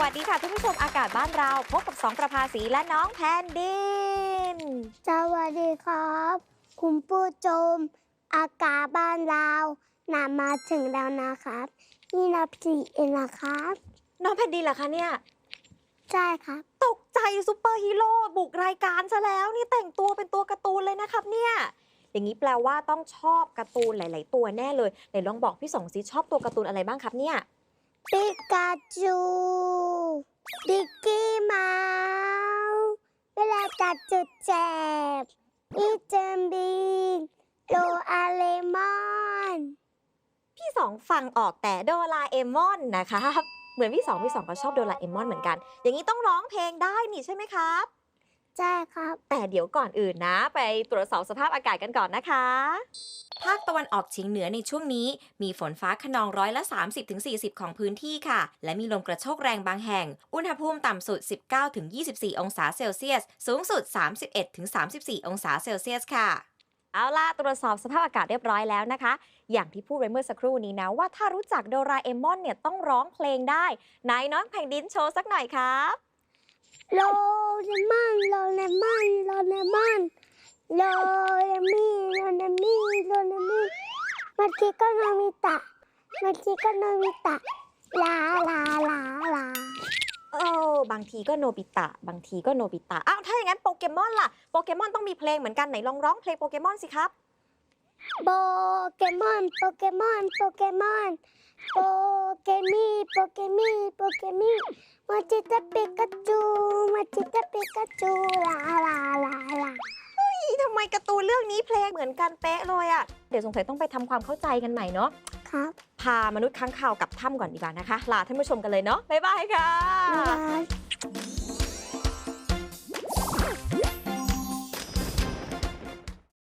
วัสดีค่ะท่านผู้ชมอากาศบ้านเรา พบกับสองประภาสีและน้องแพนดิน สวัสดีครับ คุณผู้ชม อากาศบ้านเรานำมาถึงแล้วนะครับ นี่นาพีเองนะครับ น้องแพนดินเหรอคะเนี่ย ใช่ครับ ตกใจซูเปอร์ฮีโร่บุกรายการซะแล้วนี่แต่งตัวเป็นตัวการ์ตูนเลยนะครับเนี่ยอย่างนี้แปลว่าต้องชอบการ์ตูนหลาย ๆ ตัวแน่เลยไหนลองบอกพี่สองซิชอบตัวการ์ตูนอะไรบ้างครับเนี่ย ปิกาจูบิกกี้เมาส์เวลาจัดจุดแจบอีเจมบีนโลอาเลมอน พี่สองฟังออกแต่โดราเอมอนนะครับ เหมือนพี่สองพี่สองก็ชอบโดราเอมอนเหมือนกัน อย่างนี้ต้องร้องเพลงได้นี่ใช่ไหมครับ ใช่ครับ แต่เดี๋ยวก่อนอื่นนะ ไปตรวจสอบสภาพอากาศกันก่อนนะคะ ภาคตะวันออกเฉียงเหนือในช่วงนี้ มีฝนฟ้าขนองร้อยละ 30-40 ของพื้นที่ค่ะ และมีลมกระโชกแรงบางแห่ง อุณหภูมิต่ำสุด 19-24 องศาเซลเซียส สูงสุด 31-34 องศาเซลเซียสค่ะเอาล่ะ ตรวจสอบสภาพอากาศเรียบร้อยแล้วนะคะ อย่างที่พูดไว้เมื่อสักครู่นี้นะ ว่าถ้ารู้จักโดราเอมอนเนี่ยต้องร้องเพลงได้ ไหนน้องแผ่นดินโชว์สักหน่อยครับ โลเลมอนโลเลมอนโลเลมอน โลเลมี่โลเลมี่โลเลมี่เมื่อกี้ก็โนมิตะเมื่อกี้ก็โนมิตะลาลาลาลาเออบางทีก็โนบิตะ บางทีก็โนบิตะอ้าวถ้าอย่างนั้นโปเกมอนล่ะโปเกมอนต้องมีเพลงเหมือนกันไหนลองร้องเพลงโปเกมอนสิครับโปเกมอนโปเกมอนโปเกมอนโปเกมี่โปเกมี่โปเกมี่มาจิตาปิกาจูมาจิตาปิกาจูลาลาลาลานี่ทำ ไมการ์ตูนเรื่องนี้เพลงเหมือนกันเป๊ะเลยอะเดี๋ยวสงสัยต้องไปทำความเข้าใจกันใหม่เนาะครับ พามนุษย์ค้างคาวกลับถ้ำก่อนดีกว่านะคะ ลาท่านผู้ชมกันเลยเนาะบ๊ายบายค่ะ บ๊ายบาย